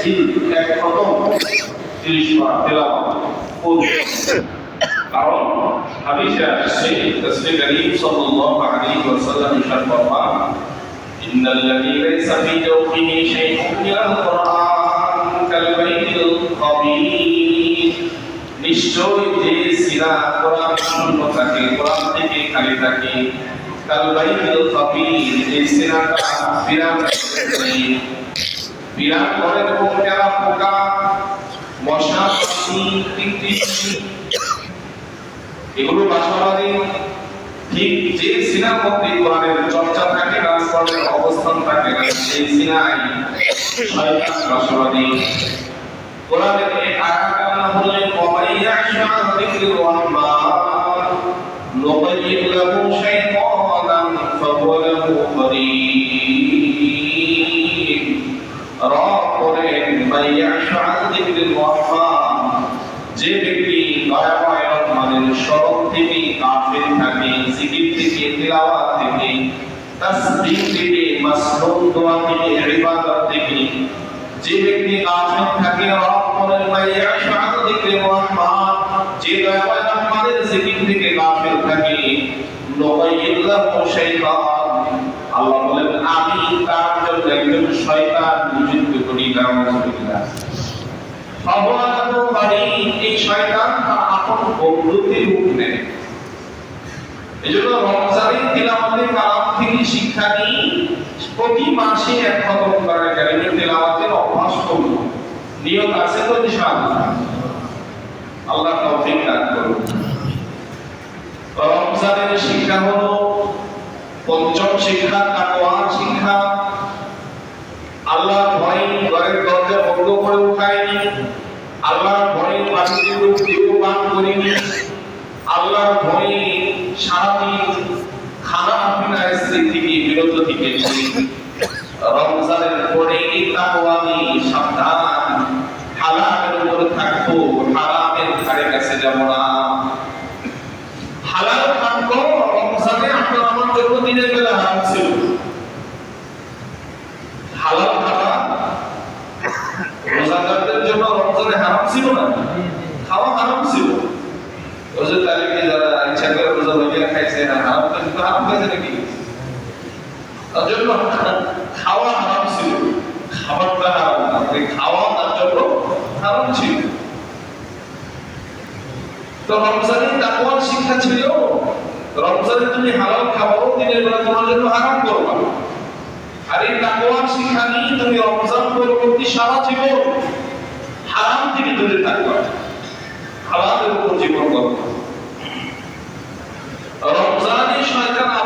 জিল এক খতম তিরিশ বার তেলাওয়াত। কারণ হাদিসে আসছে রাসূল করিম সাল্লাল্লাহু আলাইহি ওয়াসাল্লাম ইরশাদ ফরমান ইন্নাল লাযী লাইসা ফী নিশ্চয় বিরাট করে এবং তেরা পোকা। মশা এগুলো বাসাবাদী ঠিক যে সিনার মধ্যে কোরআনের চর্চা থাকে না অবস্থান থাকে সেই সিনাই শয়তান বাসাবাদী কোরআনের এই আয়াতটা না হলে ওয়ামাইয়া শাআ যে ব্যক্তি দয়াময় রহমানের স্মরণ থেকে কাফির থাকে জিকির থেকে তিলাওয়াত থেকে তাসবিহ থেকে মাসনুন দোয়া থেকে, ইবাদত থেকে, যে ব্যক্তি কাফির থাকে করেন মাইয়া শাআ যিকরুর রহমান যে দয়াময় রহমানের জিকির থেকে কাফির থাকে নুকাইয়িদ শাইতান আল্লাহ বলেন, আমি তার জন্য একজন শয়তান নিযুক্ত করি বাড়ি এই শয়তান তার আপন রূপ নেয়। রমজানের থেকে শিক্ষা প্রতি মাসে এক খতম অভ্যাস করব নিয়ত আছে তো আল্লাহ তৌফিক দান করুন। রমজানের শিক্ষা হলো পঞ্চম শিক্ষা শিক্ষা। দরজা করে উঠায়নি। আল্লাহর বাড়িতে লোক দেহ পান করিনি। আল্লাহর ভয়ে সারাদিন খানা পিনা স্ত্রী থেকে বিরত থেকেছি। রমজানের পরে তাকওয়া সাবধান। হালালের উপরে থাকব, হারামের ধারে কাছে যাব না। হালাল থাকব, রমজানে আপনার আমার জন্য দিনের বেলা হারাম ছিল হালাল খাওয়া রোজাদারদের জন্য রমজানে হারাম ছিল না খাওয়া হারাম ছিল রোজার তারিখে যারা ইচ্ছা করে রোজা ভেঙে খাইছে না হারাম তো কিন্তু হারাম খাইছে নাকি তার জন্য খাওয়া হারাম ছিল। খাবারটা হারাম না খাওয়া তার জন্য হারাম ছিল। তো রমজানে তাকওয়ার শিক্ষা ছিল, রমজানে তুমি হালাল খাবারও দিনের তোমার জন্য হারাম করবা। আর এই তাকওয়ার শিক্ষা নিয়ে তুমি রমজান পরবর্তী সারা জীবন হারাম থেকে দূরে থাকবা